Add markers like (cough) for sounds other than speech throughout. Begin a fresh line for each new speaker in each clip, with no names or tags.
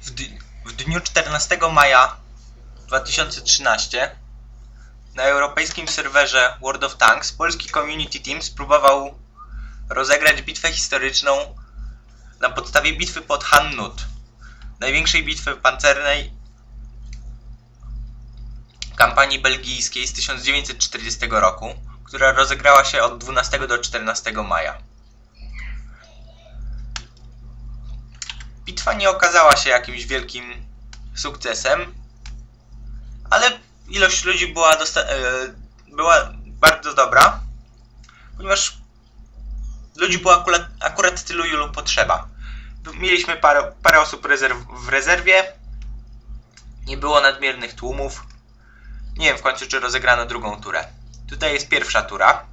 W, w dniu 14 maja 2013 na europejskim serwerze World of Tanks polski community team spróbował rozegrać bitwę historyczną na podstawie bitwy pod Hannut, największej bitwy pancernej kampanii belgijskiej z 1940 roku, która rozegrała się od 12 do 14 maja. Bitwa nie okazała się jakimś wielkim sukcesem, ale ilość ludzi była, e, była bardzo dobra, ponieważ ludzi było akurat, akurat tylu, ilu potrzeba. Mieliśmy parę, parę osób rezerw, w rezerwie, nie było nadmiernych tłumów. Nie wiem w końcu, czy rozegrano drugą turę. Tutaj jest pierwsza tura.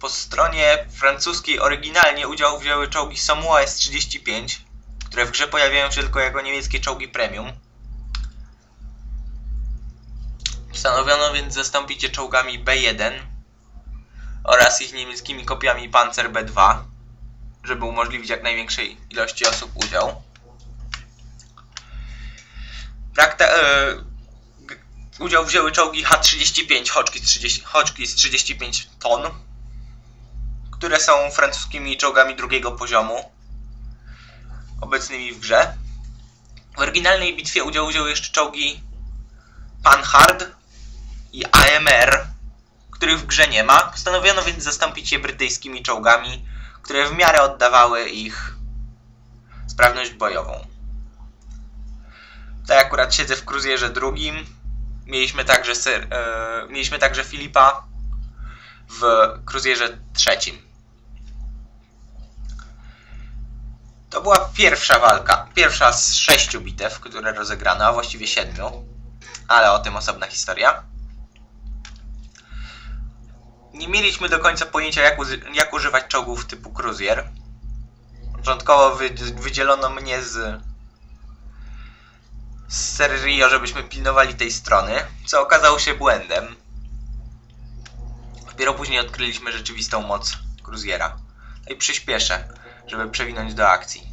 Po stronie francuskiej oryginalnie udział wzięły czołgi Samoa S-35, które w grze pojawiają się tylko jako niemieckie czołgi premium. Postanowiono więc zastąpić je czołgami B1 oraz ich niemieckimi kopiami Panzer B2, żeby umożliwić jak największej ilości osób udział. Brak te, e, udział wzięły czołgi H-35, Hodgki z 30, Hodgki z 35 ton, które są francuskimi czołgami drugiego poziomu, obecnymi w grze. W oryginalnej bitwie udział wzięły jeszcze czołgi Panhard i AMR, których w grze nie ma. Postanowiono więc zastąpić je brytyjskimi czołgami, które w miarę oddawały ich sprawność bojową. Tutaj akurat siedzę w kruzjerze drugim. Mieliśmy także, ser, e, mieliśmy także Filipa w kruzjerze trzecim. Była pierwsza walka, pierwsza z sześciu bitew, które rozegrano, a właściwie siedmiu, ale o tym osobna historia. Nie mieliśmy do końca pojęcia, jak, jak używać czołgów typu cruiser. Początkowo wy, wydzielono mnie z, z Serio, żebyśmy pilnowali tej strony, co okazało się błędem. Dopiero później odkryliśmy rzeczywistą moc cruisera. No i przyspieszę, żeby przewinąć do akcji.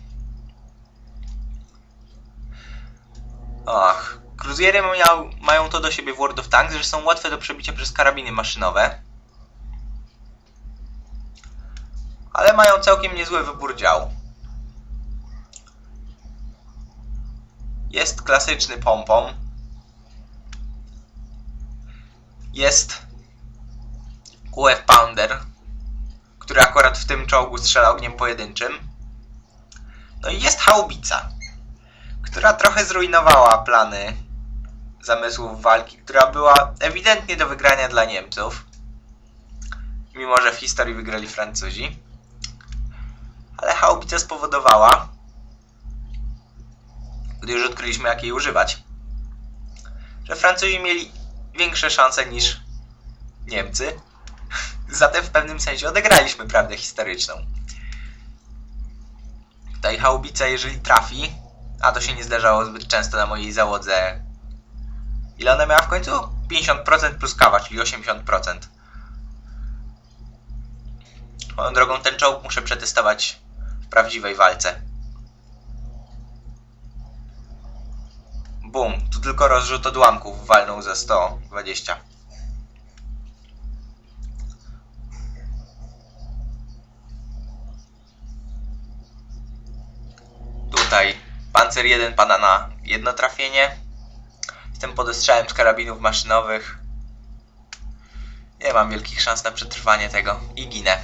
Och, cruisery miał, mają to do siebie w World of Tanks, że są łatwe do przebicia przez karabiny maszynowe. Ale mają całkiem niezły wybór dział. Jest klasyczny pompon. Jest QF Pounder, który akurat w tym czołgu strzela ogniem pojedynczym. No i jest haubica, która trochę zrujnowała plany zamysłów walki, która była ewidentnie do wygrania dla Niemców. Mimo, że w historii wygrali Francuzi. Ale haubica spowodowała, gdy już odkryliśmy jak jej używać, że Francuzi mieli większe szanse niż Niemcy. (laughs) Zatem w pewnym sensie odegraliśmy prawdę historyczną. Tutaj haubica, jeżeli trafi, a to się nie zdarzało zbyt często na mojej załodze. Ile ona miała w końcu? 50% plus kawa, czyli 80%. Moją drogą ten czołg muszę przetestować w prawdziwej walce. Bum, tu tylko rozrzut odłamków walnął za 120. Tutaj pancer 1 pada na jedno trafienie. Jestem pod ostrzałem z karabinów maszynowych. Nie mam wielkich szans na przetrwanie tego i ginę.